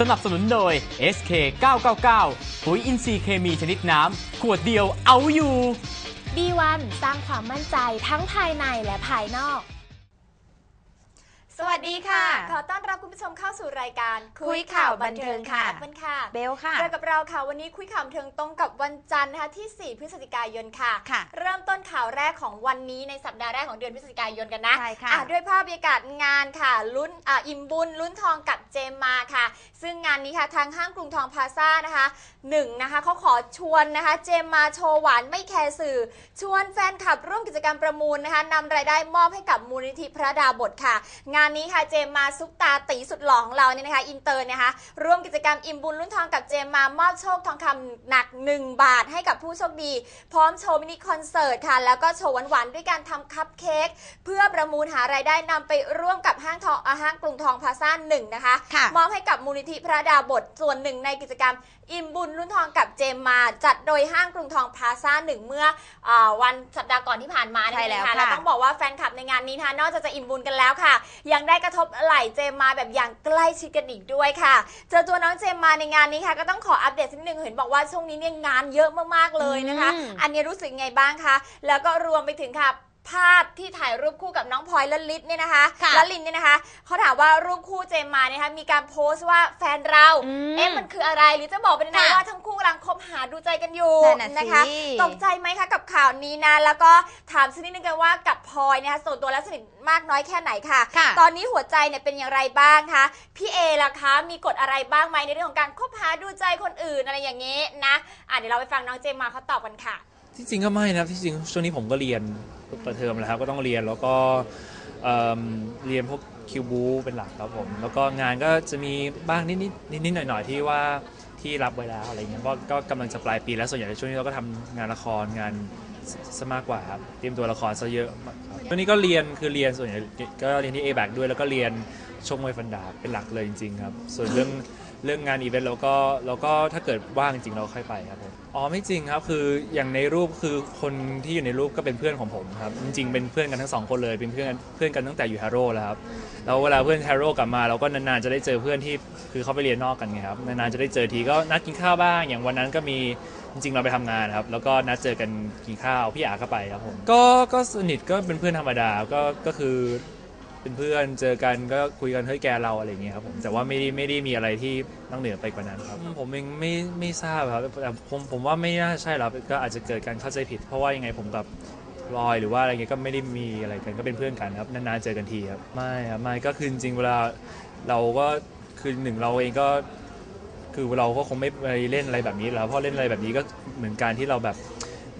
สนับสนุนโดย SK 999ปุ๋ยอินทรีย์เคมีชนิดน้ำ ขวดเดียวเอาอยู่ B1 สร้างความมั่นใจทั้งภายในและภายนอก สวัสดีค่ะ ขอต้อนรับคุณผู้ชมเข้าสู่รายการคุยข่าวบันเทิงค่ะแอปเปิลค่ะ เบลค่ะเจอกับเราค่ะ วันนี้คุยข่าวบันเทิงตรงกับวันจันทร์นะคะที่ 4 พฤศจิกายนค่ะค่ะเริ่มต้นข่าวแรกของวันนี้ในสัปดาห์แรกของเดือนพฤศจิกายนกันนะใช่ค่ะอ่ด้วยภาพบรรยากาศงานค่ะลุ้นอ่าอิ่มบุญลุ้นทองกับเจมมาค่ะ ซึ่งงานนี้ค่ะทางห้างกรุงทองพลาซ่านะคะหนึ่งนะคะเขาขอชวนนะคะเจมมาโชว์หวานไม่แคร์สื่อ ชวนแฟนคลับร่วมกิจกรรมประมูลนะคะนำรายได้มอบให้กับมูลนิธิพระดาบทค่ะ งานนี้ค่ะเจมมาซุปตาตีสุดหล่อของเราเนี่ยนะคะอินเตอร์นะคะร่วมกิจกรรมอิ่มบุญลุ้นทองกับเจมมามอบโชคทองคำหนัก 1 บาทให้กับผู้โชคดี พร้อมโชว์มินิคอนเสิร์ตค่ะ แล้วก็โชว์หวานๆ ด้วยการทำคัพเค้กเพื่อประมูลหารายได้นำไปร่วมกับห้างทองอ่าห้างกรุงทองพลาซ่าหนึ่งนะคะค่ะมอบให้กับมูลนิธิพระดาบทส่วนหนึ่งในกิจกรรมอิ่มบุญลุ้นทองกับเจมมาจัดโดยห้างกรุงทองพลาซ่าหนึ่งเมื่ออาวันสัปดาห์ก่อนที่ผ่านมาใช่แล้วนเองค่ะเราต้องบอกว่าแฟนคลับในงานนี้นะคะนอกจากจะอิ่มบุญกันแล้วค่ะยังได้กระทบไหลเจมมาแบบอย่างใกล้ชิดกันอีกด้วยค่ะ เจอตัวน้องเจมมาในงานนี้ค่ะ ก็ต้องขออัปเดตสักนิดนึงเห็นบอกว่าช่วงนี้เนี่ยงานเยอะมากๆเลยนะคะอืมอันนี้รู้สึกไงบ้างคะ แล้วก็รวมไปถึงค่ะ ภาพที่ถ่ายรูปคู่กับน้องพลอยละลิศเนี่ยนะคะค่ะละลินเนี่ยนะคะเขาถามว่ารูปคู่เจมมาเนี่ยนะคะมีการโพสต์ว่าแฟนเราอืมเอ๊ะมันคืออะไรหรือจะบอกไปในนั้นค่ะว่าทั้งคู่กำลังคบหาดูใจกันอยู่นั่นน่ะนะคะ สิ ตกใจไหมคะกับข่าวนี้นะแล้วก็ถามสักนิดนึงกันว่ากับพลอยเนะคะส่วนตัวแล้วสนิทมากน้อยแค่ไหนค่ะ ค่ะ ตอนนี้หัวใจเนี่ยเป็นอย่างไรบ้างคะพี่เอล่ะคะมีกฎอะไรบ้างไหมในเรื่องของการคบหาดูใจคนอื่นอะไรอย่างนี้นะอะเดี๋ยวเราไปฟังน้องเจมมาเขาตอบกันค่ะ ที่จริงก็ไม่นะครับที่จริงช่วงนี้ผมก็เรียน เปิดเทอมแล้วครับก็ต้องเรียนแล้วก็เอิ่มเรียนพวกคิวบูเป็นหลักครับผมแล้วก็งานก็จะมีบ้างนิดนิดนิดนิดหน่อยหน่อยๆที่ว่าที่รับไว้แล้วอะไรเงี้ยเพราะก็กำลังจะปลายปีแล้วส่วนใหญ่ในช่วงนี้เราก็ทำงานละครงานซซะมากกว่าครับเตรียมตัวละครซะเยอะมากครับช่วงนี้ก็เรียนคือเรียนส่วนใหญ่ก็เรียนที่ a b a c ด้วยแล้วก็เรียนชงมวยฟันดาบเป็นหลักเลยจริงๆครับส่วนเรื่อง เรื่องงานอีเวนต์เราก็เราก็ถ้าเกิดว่างจริงเราค่อยไปครับผมอ๋อไม่จริงครับคืออย่างในรูปคือคนที่อยู่ในรูปก็เป็นเพื่อนของผมครับจริงๆเป็นเพื่อนกันทั้งสองคนเลยเป็นเพื่อนเพื่อนกันตั้งแต่อยู่ฮาร์โร่แล้วครับแล้วเวลาเพื่อนฮาร์โร่กลับมาเราก็นานๆจะได้เจอเพื่อนที่คือเขาไปเรียนนอกกันไงครับนานๆจะได้เจอทีก็นัดกินข้าวบ้าง อย่างวันนั้นก็มีจริงๆเราไปทำงานครับแล้วก็นัดเจอกันกินข้าวพี่อาก็ไปครับผมก็ก็สนิทก็เป็นเพื่อนธรรมดาก็ก็คือ เป็นเพื่อนเจอกันก็คุยกันเฮ้ยแกเราอะไรอย่างเงี้ยครับผมแต่ว่าไม่ได้ไม่ได้มีอะไรที่นอกเหนือไปกว่านั้นครับ ผมเองไม่ไม่ทราบครับแต่ผมผมว่าไม่น่าใช่หรอกก็อาจจะเกิดการเข้าใจผิด เพราะว่ายังไงผมกับรอยหรือว่าอะไรเงี้ยก็ไม่ได้มีอะไรกันก็เป็นเพื่อนกันครับนานๆเจอกันทีครับไม่ครับไม่ก็คือจริงๆเวลาเราก็คือหนึ่งเราเองก็คือเราก็คงไม่ไปเล่นอะไรแบบนี้แล้วเพราะเล่นอะไรแบบนี้ก็เหมือนการที่เราแบบ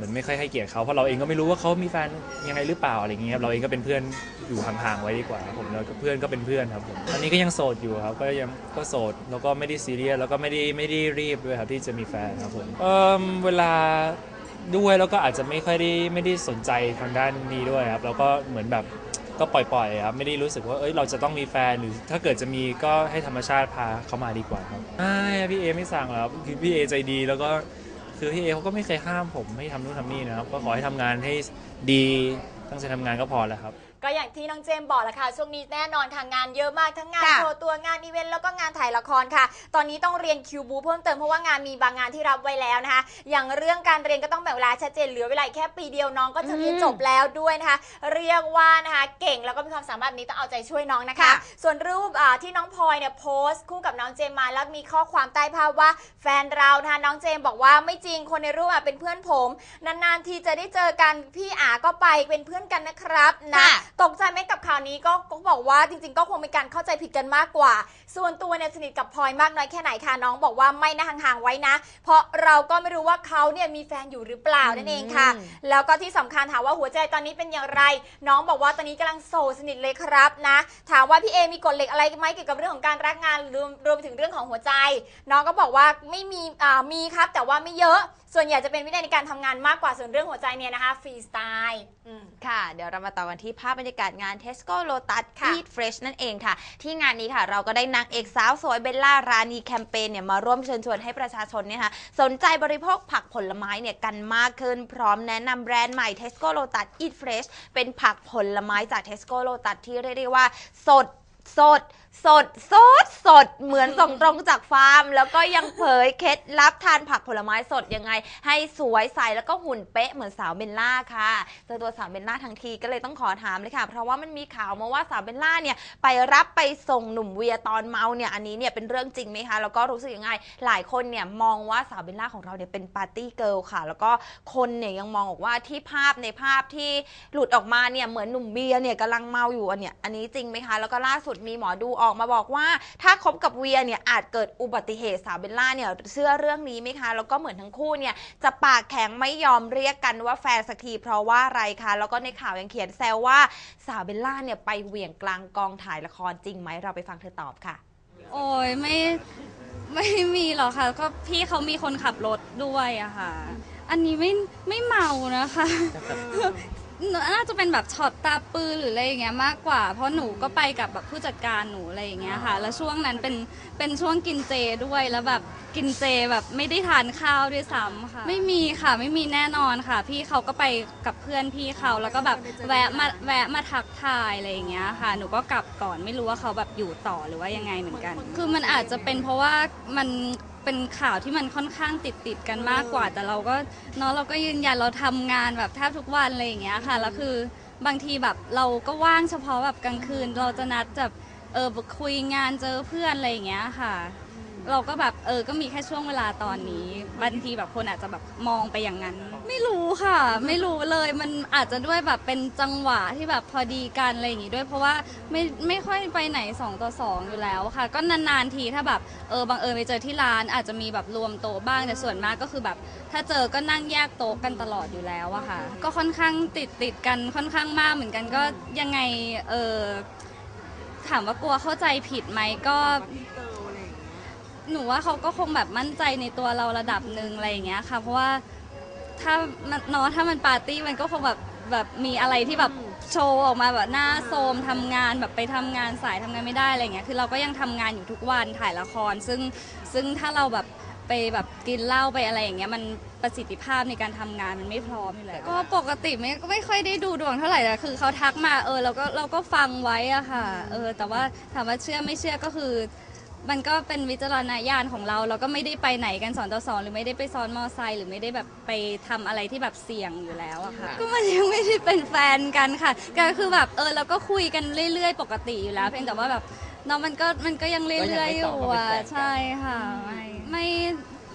เหมือนไม่ค่อยให้เกียรติเขาเพราะเราเองก็ไม่รู้ว่าเขามีแฟนยังไงหรือเปล่าอะไรอย่างเงี้ยครับเราเองก็เป็นเพื่อนอยู่ห่างๆไว้ดีกว่าครับผมแล้วก็เพื่อนก็เป็นเพื่อนครับผมตอนนี้ก็ยังโสดอยู่ครับก็ยังก็โสดแล้วก็ไม่ได้ซีเรียสแล้วก็ไม่ได้ไม่ได้รีบด้วยครับที่จะมีแฟนครับผมเออเวลาด้วยแล้วก็อาจจะไม่ค่อยได้ไม่ได้สนใจทางด้านนี้ด้วยครับแล้วก็เหมือนแบบก็ปล่อยๆครับไม่ได้รู้สึกว่าเอ้ยเราจะต้องมีแฟนหรือถ้าเกิดจะมีก็ให้ธรรมชาติพาเขามาดีกว่าครับใช่พี่เอไม่สั่งหรอกครับคือพี่เอใจดีแล้วก็ คือพี่เอเขาก็ไม่เคยห้ามผมให้ทำนู่นทำนี่นะครับ ก็ขอให้ทำงานให้ดีตั้งใจทำงานก็พอแล้วครับ ก็อย่างที่น้องเจมส์บอกแหละค่ะ ช่วงนี้แน่นอนค่ะงานเยอะมากทั้งงานค่ะโชว์ตัวงานอีเวนต์แล้วก็งานถ่ายละครค่ะ ตอนนี้ต้องเรียนคิวบูเพิ่มเติมเพราะว่างานมีบางงานที่รับไว้แล้วนะคะ อย่างเรื่องการเรียนก็ต้องแบ่งเวลาชัดเจนเหลือเวลาอีกแค่ปีเดียวน้องก็จะเรียนอืมจบแล้วด้วยนะคะ เรียกว่านะคะเก่งแล้วก็มีความสามารถนี้ต้องเอาใจช่วยน้องนะคะ ค่ะ ส่วนรูปอ่าที่น้องพลอยเนี่ยโพสต์คู่กับน้องเจมมาแล้วมีข้อความใต้ภาพว่าแฟนเรานะคะน้องเจมบอกว่าไม่จริงคนในรูปอะเป็นเพื่อนผม นานๆทีจะได้เจอกันพี่อาก็ไปเป็นเพื่อนกันนะครับนะ ค่ะ ตกใจไหมกับข่าวนี้ก็ก็บอกว่าจริง ๆ ก็คงเป็นการเข้าใจผิดกันมากกว่า ส่วนตัวเนี่ยสนิทกับพลอยมากน้อยแค่ไหนคะน้องบอกว่าไม่นะห่างๆไว้นะ เพราะเราก็ไม่รู้ว่าเขาเนี่ยมีแฟนอยู่หรือเปล่านั่นเองค่ะอืมแล้วก็ที่สำคัญถามว่าหัวใจตอนนี้เป็นอย่างไร น้องบอกว่าตอนนี้กำลังโสดสนิทเลยครับนะ ถามว่าพี่เอมีกฎเหล็กอะไรไหมเกี่ยวกับเรื่องของการรักงานรวมรวมไปถึงเรื่องของหัวใจ น้องก็บอกว่าไม่มีอ่ามีครับแต่ว่าไม่เยอะ ส่วนใหญ่จะเป็นวินัยในการทำงานมากกว่าส่วนเรื่องหัวใจเนี่ยนะคะฟรีสไตล์อืม ค่ะ เดี๋ยวเรามาต่อกันที่ภาพบรรยากาศงาน Tesco Lotus ค่ะ Eat Fresh นั่นเองค่ะ ที่งานนี้ค่ะ เราก็ได้นางเอกสาวสวยเบลล่ารานีแคมเปญเนี่ยมาร่วมเชิญชวนให้ประชาชนเนี่ยค่ะสนใจบริโภคผักผลไม้เนี่ยกันมากขึ้น พร้อมแนะนำแบรนด์ใหม่ Tesco Lotus Eat Fresh เป็นผักผลไม้จาก Tesco Lotus ที่เรียกได้ว่าสด สดสดสดสดเหมือนส่งตรงจากฟาร์ม แล้วก็ยังเผยเคล็ดลับทานผักผลไม้สดยังไง ให้สวยใสแล้วก็หุ่นเป๊ะเหมือนสาวเบลล่าค่ะเจอตัวสาวเบลล่าทั้งทีก็เลยต้องขอถามเลยค่ะ เพราะว่ามันมีข่าวมาว่าสาวเบลล่าเนี่ยไปรับไปส่งหนุ่มเวียตอนเมาเนี่ยอันนี้เนี่ยเป็นเรื่องจริงไหมคะแล้วก็รู้สึกยังไง หลายคนเนี่ยมองว่าสาวเบลล่าของเราเนี่ยเป็นปาร์ตี้เกิลค่ะ แล้วก็คนเนี่ยยังมองบอกว่าที่ภาพในภาพที่หลุดออกมาเนี่ยเหมือนหนุ่มเบียร์เนี่ยกำลังเมาอยู่อันเนี่ยอันนี้จริงไหมคะแล้วก็ล่าสุดสุดมีหมอดูออกมาบอกว่า ถ้าคบกับเวียเนี่ยอาจเกิดอุบัติเหตุสาวเบลล่าเนี่ยเชื่อเรื่องนี้ไหมคะ แล้วก็เหมือนทั้งคู่เนี่ยจะปากแข็งไม่ยอมเรียกกันว่าแฟนสักทีเพราะว่าอะไรคะ แล้วก็ในข่าวยังเขียนแซวว่าสาวเบลล่าเนี่ยไปเหวี่ยงกลางกองถ่ายละครจริงไหมเราไปฟังเธอตอบค่ะ โอ้ยไม่ไม่มีหรอกค่ะ ก็พี่เขามีคนขับรถด้วยอะค่ะ อันนี้ไม่ไม่เมานะคะ น่าจะเป็นแบบช็อตตาปืนหรืออะไรอย่างเงี้ยมากกว่า เพราะหนูก็ไปกับแบบผู้จัดการหนูอะไรอย่างเงี้ยค่ะ แล้วช่วงนั้นเป็นเป็นช่วงกินเจด้วยแล้วแบบกินเจแบบไม่ได้ทานข้าวด้วยซ้ำค่ะ ไม่มีค่ะไม่มีแน่นอนค่ะ พี่เขาก็ไปกับเพื่อนพี่เขาแล้วก็แบบแวะมาแวะมาทักทายอะไรอย่างเงี้ยค่ะ หนูก็กลับก่อนไม่รู้ว่าเขาแบบอยู่ต่อหรือว่ายังไงเหมือนกัน คือมันอาจจะเป็นเพราะว่ามัน เป็นข่าวที่มันค่อนข้างติดติดๆกันมากกว่า แต่เราก็เนาะเราก็ยืนยันเราทำงานแบบแทบทุกวันอะไรอย่างเงี้ยค่ะแล้วคือบางทีแบบเราก็ว่างเฉพาะแบบกลางคืน เราจะนัดแบบเออคุยงานเจอเพื่อนอะไรอย่างเงี้ยค่ะ เราก็แบบเออก็มีแค่ช่วงเวลาตอนนี้บางทีแบบคนอาจจะแบบมองไปอย่างนั้น ไม่รู้ค่ะ ไม่รู้เลยมันอาจจะด้วยแบบเป็นจังหวะที่แบบพอดีกันอะไรอย่างงี้ด้วย เพราะว่าไม่ไม่ค่อยไปไหนสองต่อสองอยู่แล้วค่ะ ก็นานๆทีถ้าแบบเออบังเอิญไปเจอที่ร้านอาจจะมีแบบรวมโต๊ะบ้างแต่ส่วนมากก็คือแบบ ถ้าเจอก็นั่งแยกโต๊ะกันตลอดอยู่แล้วอะค่ะ ก็ค่อนข้างติดติดกันค่อนข้างมากเหมือนกันก็ยังไงเออถามว่ากลัวเข้าใจผิดไหมก็ หนูว่าเขาก็คงแบบมั่นใจในตัวเราระดับหนึ่งอะไรอย่างเงี้ยค่ะ เพราะว่าถ้ามันเนาะถ้ามันปาร์ตี้มันก็คงแบบแบบมีอะไรที่แบบโชว์ออกมาแบบหน้าโซมทำงานแบบไปทำงานสายทำงานไม่ได้อะไรเงี้ยคือเราก็ยังทำงานอยู่ทุกวันถ่ายละคร ซึ่งซึ่งถ้าเราแบบไปแบบกินเหล้าไปอะไรอย่างเงี้ยมันประสิทธิภาพในการทำงานมันไม่พร้อมอยู่แล้วก็ปกติไม่ไม่ค่อยได้ดูดวงเท่าไหร่แต่คือเขาทักมาเออเราก็เราก็ฟังไว้อะค่ะ เออ แต่ว่าถามว่าเชื่อไม่เชื่อก็คือ มันก็เป็นวิจารณญาณของเรา เราก็ไม่ได้ไปไหนกันสอนต่อสองหรือไม่ได้ไปซ้อนมอไซค์หรือไม่ได้แบบไปทำอะไรที่แบบเสี่ยงอยู่แล้วอะค่ะ ก็มันยังไม่ได้เป็นแฟนกันค่ะก็คือแบบเออเราก็คุยกันเรื่อย ๆ ปกติอยู่แล้ว เพียงแต่ว่าแบบเนาะมันก็มันก็ยังเรื่อยๆอยู่อะใช่ค่ะไม่ไม่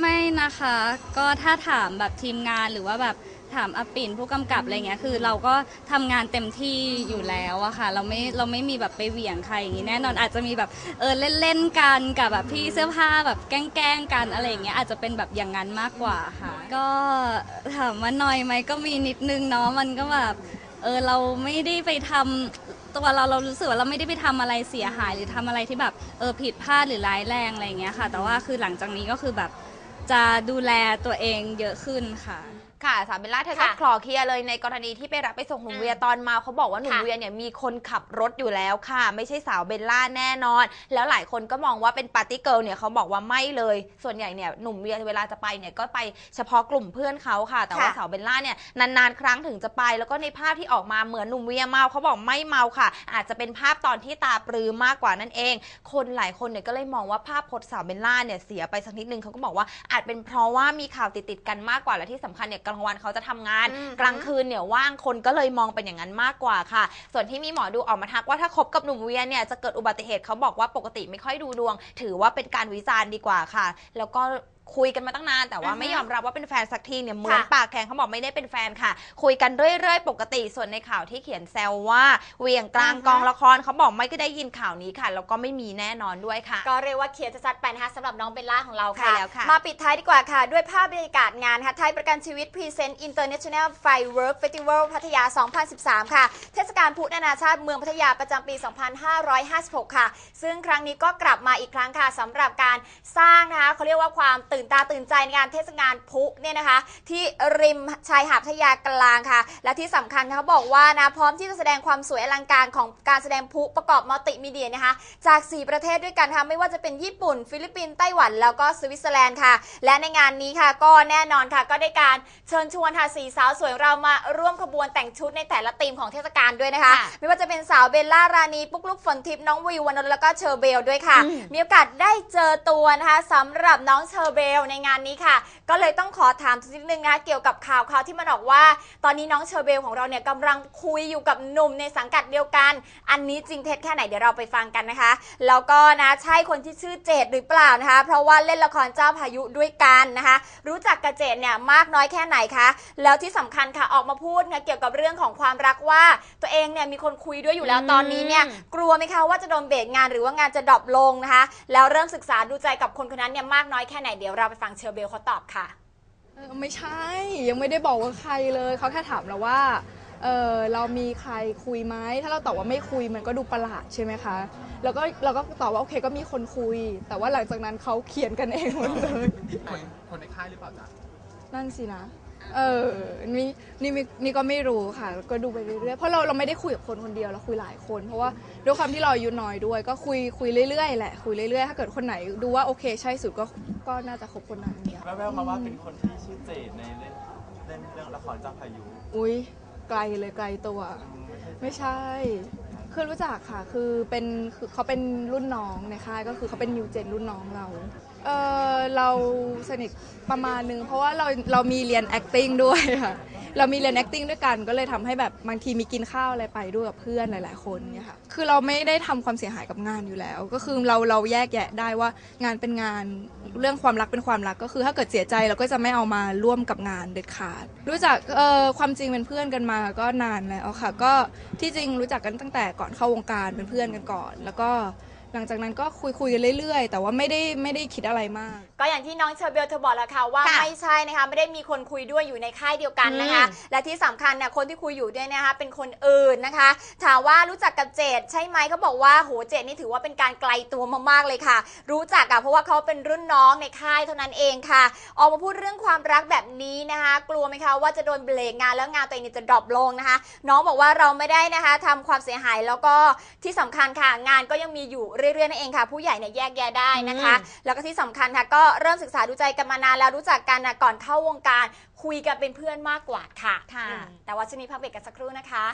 ไม่นะคะ ก็ถ้าถามแบบทีมงานหรือว่าแบบ ถามอาปิ่นผู้กำกับอะไรเงี้ยคือเราก็ทำงานเต็มที่อยู่แล้วอะค่ะ เราไม่เราไม่มีแบบไปเหวี่ยงใครอย่างงี้แน่นอนอาจจะมีแบบเออเล่นๆกันกับแบบพี่เสื้อผ้าแบบแกล้งๆกันอะไรอย่างเงี้ยอาจจะเป็นแบบอย่างนั้นมากกว่าค่ะ ก็ถามว่าน้อยไหมก็มีนิดนึงเนาะมันก็แบบเออเราไม่ได้ไปทำตัวเราเรารู้สึกว่าเราไม่ได้ไปทำอะไรเสียหายหรือทำอะไรที่แบบเออผิดพลาดหรือร้ายแรงอะไรอย่างเงี้ยค่ะ แต่ว่าคือหลังจากนี้ก็คือแบบจะดูแลตัวเองเยอะขึ้นค่ะ ค่ะสาวเบลล่าเธอก็ค่ะคลอเคลียร์เลยในกรณีที่ไปรับไปส่งหนุ่มอืมเวียตอนเมาเขาบอกว่าหนุ่มค่ะเวียเนี่ยมีคนขับรถอยู่แล้วค่ะ ไม่ใช่สาวเบลล่าแน่นอน แล้วหลายคนก็มองว่าเป็นปาร์ตี้เกิร์ลเนี่ยเขาบอกว่าไม่เลย ส่วนใหญ่เนี่ยหนุ่มเวียเวลาจะไปเนี่ยก็ไปเฉพาะกลุ่มเพื่อนเขาค่ะ แต่ว่าค่ะ สาวเบลล่าเนี่ยนานๆครั้งถึงจะไป แล้วก็ในภาพที่ออกมาเหมือนหนุ่มเวียเมาเขาบอกไม่เมาค่ะ อาจจะเป็นภาพตอนที่ตาปรือมากกว่านั่นเอง คนหลายคนเนี่ยก็เลยมองว่าภาพพจน์สาวเบลล่าเนี่ยเสียไปสักนิดนึงเขาก็บอกว่าอาจเป็นเพราะว่ามีข่าวติดๆกันมากกว่าและที่สำคัญเนี่ยกลางวันเขาจะทำงานอืมกลางคืนเนี่ยว่างคนก็เลยมองเป็นอย่างนั้นมากกว่าค่ะ ส่วนที่มีหมอดูออกมาทักว่าถ้าคบกับหนุ่มเวียเนี่ยจะเกิดอุบัติเหตุเขาบอกว่าปกติไม่ค่อยดูดวง ถือว่าเป็นการวิจารณ์ดีกว่าค่ะ แล้วก็ คุยกันมาตั้งนาน แต่ว่าอือฮึไม่ยอมรับว่าเป็นแฟนสักทีเนี่ยเหมือนค่ะปากแข็งเขาบอกไม่ได้เป็นแฟนค่ะ คุยกันเรื่อยๆ ปกติส่วนในข่าวที่เขียนแซวว่าเหวียงกลางอือฮึกองละครเขาบอกไม่ก็ได้ยินข่าวนี้ค่ะแล้วก็ไม่มีแน่นอนด้วยค่ะ ก็เรียกว่าเคลียร์ชัดๆไปนะคะสำหรับน้องเบลล่าของเราค่ะใช่แล้วค่ะมาปิดท้ายดีกว่าค่ะ ด้วยภาพบรรยากาศงานค่ะไทยประกันชีวิต Present International Firework Festival พัทยา 2013 ค่ะ เทศกาลพุนานาชาติเมืองพัทยาประจำปี 2556 ค่ะ ซึ่งครั้งนี้ก็กลับมาอีกครั้งค่ะสำหรับการสร้างนะคะเขาเรียกว่าความตื่นตื่นตาตื่นใจในงานเทศกาลพลุเนี่ยนะคะ ที่ริมชายหาดพัทยากลางค่ะ และที่สำคัญเขาบอกว่านะพร้อมที่จะแสดงความสวยอลังการของการแสดงพลุประกอบมัลติมีเดียนะคะจาก 4 ประเทศด้วยกันค่ะไม่ว่าจะเป็นญี่ปุ่น ฟิลิปปินส์ไต้หวัน แล้วก็สวิตเซอร์แลนด์ค่ะ และในงานนี้ค่ะ ก็แน่นอนค่ะ ก็ได้การเชิญชวนค่ะสีสาวสวยเรามาร่วมขบวนแต่งชุดในแต่ละธีมของเทศกาลด้วยนะคะค่ะไม่ว่าจะเป็นสาวเบลล่ารานีปุ๊กลุกฝนทิพย์น้องวิววรรณนท์แล้วก็เชอร์เบลด้วยค่ะอืมมีโอกาสได้เจอตัวนะคะสำหรับน้องเชอร์เบลในงานนี้ค่ะ ก็เลยต้องขอถามสักนิดนึงนะคะเกี่ยวกับข่าวข่าวที่มันออกว่า ตอนนี้น้องเชอร์เบลของเราเนี่ยกำลังคุยอยู่กับหนุ่มในสังกัดเดียวกัน อันนี้จริงเท็จแค่ไหนเดี๋ยวเราไปฟังกันนะคะ แล้วก็นะใช่คนที่ชื่อเจดหรือเปล่านะคะ เพราะว่าเล่นละครเจ้าพายุด้วยกันนะคะ รู้จักกับเจดเนี่ยมากน้อยแค่ไหนคะแล้วที่สำคัญค่ะออกมาพูดนะเกี่ยวกับเรื่องของความรักว่า ตัวเองเนี่ยมีคนคุยด้วยอยู่แล้วอืมตอนนี้เนี่ยกลัวไหมคะว่าจะโดนเบรกงานหรือว่างานจะดรอปลงนะคะ แล้วเริ่มศึกษาดูใจกับคนคนนั้นเนี่ยมากน้อยแค่ไหนเดี๋ยวเราไปฟังเชอร์เบลเขาตอบค่ะเออไม่ใช่ยังไม่ได้บอกว่าใครเลยเขาแค่ถามเราว่าเออเรามีใครคุยไหมถ้าเราตอบว่าไม่คุยมันก็ดูประหลาดใช่ไหมคะแล้วก็เราก็ตอบว่าโอเคก็มีคนคุย แต่ว่าหลังจากนั้นเขาเขียนกันเองหมดเลยคนคนในค่ายหรือเปล่าจ๊ะนั่นสินะ เออนี่นี่มีนี่ก็ไม่รู้ค่ะ ก็ดูไปเรื่อยๆเพราะเราเราไม่ได้คุยกับคนคนเดียวเราคุยหลายคน เพราะว่าด้วยความที่เราอายุน้อยด้วย ก็คุยคุยเรื่อยๆแหละคุยเรื่อยๆถ้าเกิดคนไหนดูว่าโอเคใช่สุดก็ก็น่าจะคบคนนั้นเนี่ยแววๆมาว่าเป็นคนที่ชื่อเจดในเล่นเล่นเรื่องละครเจ้าพายุอุ้ยไกลเลยไกลตัว ไม่ใช่คือรู้จักค่ะ คือเป็นคือเขาเป็นรุ่นน้องในค่ายก็คือเขาเป็นนิวเจนรุ่นน้องเรา เออเราสนิทประมาณนึง เพราะว่าเราเรามีเรียน acting ด้วยค่ะ เรามีเรียน acting ด้วยกัน ก็เลยทำให้แบบบางทีมีกินข้าวอะไรไปด้วยกับเพื่อนหลาย ๆ คนเนี่ยค่ะ คือเราไม่ได้ทำความเสียหายกับงานอยู่แล้ว ก็คือเราเราแยกแยะได้ว่างานเป็นงานเรื่องความรักเป็นความรักก็คือ ถ้าเกิดเสียใจเราก็จะไม่เอามาร่วมกับงานเด็ดขาด รู้จักเอ่อความจริงเป็นเพื่อนกันมาก็นานแล้วค่ะ ก็ที่จริงรู้จักกันตั้งแต่ก่อนเข้าวงการเป็นเพื่อนกันก่อน แล้วก็ หลังจากนั้นก็คุยคุยๆกันเรื่อยๆ แต่ว่าไม่ได้ไม่ได้คิดอะไรมาก ก็อย่างที่น้องเชอร์เบลเธอบอกแล้วค่ะว่าค่ะไม่ใช่นะคะไม่ได้มีคนคุยด้วยอยู่ในค่ายเดียวกันนะคะ อืมและที่สำคัญเนี่ยคนที่คุยอยู่ด้วยนะคะเป็นคนอื่นนะคะ ถามว่ารู้จักกับเจดใช่ไหมเขาบอกว่าโหเจดนี่ถือว่าเป็นการไกลตัวมากๆเลยค่ะ รู้จักอะเพราะว่าเขาเป็นรุ่นน้องในค่ายเท่านั้นเองค่ะ ออกมาพูดเรื่องความรักแบบนี้นะคะ กลัวไหมคะว่าจะโดนเบรกงานแล้วงานตัวเองเนี่ยจะดรอปลงนะคะ น้องบอกว่าเราไม่ได้นะคะทำความเสียหายแล้วก็ที่สำคัญค่ะ งานก็ยังมีอยู่เรื่อยๆนั่นเองค่ะ ผู้ใหญ่เนี่ยแยกแยะได้นะคะ แล้วก็ที่สำคัญค่ะ ก็เริ่มศึกษาดูใจกันมานานแล้วรู้จักกันนะก่อนเข้าวงการ คุยกันเป็นเพื่อนมากกว่าค่ะค่ะอืมแต่ว่าช่วงนี้พักเบรกกันสักครู่นะคะ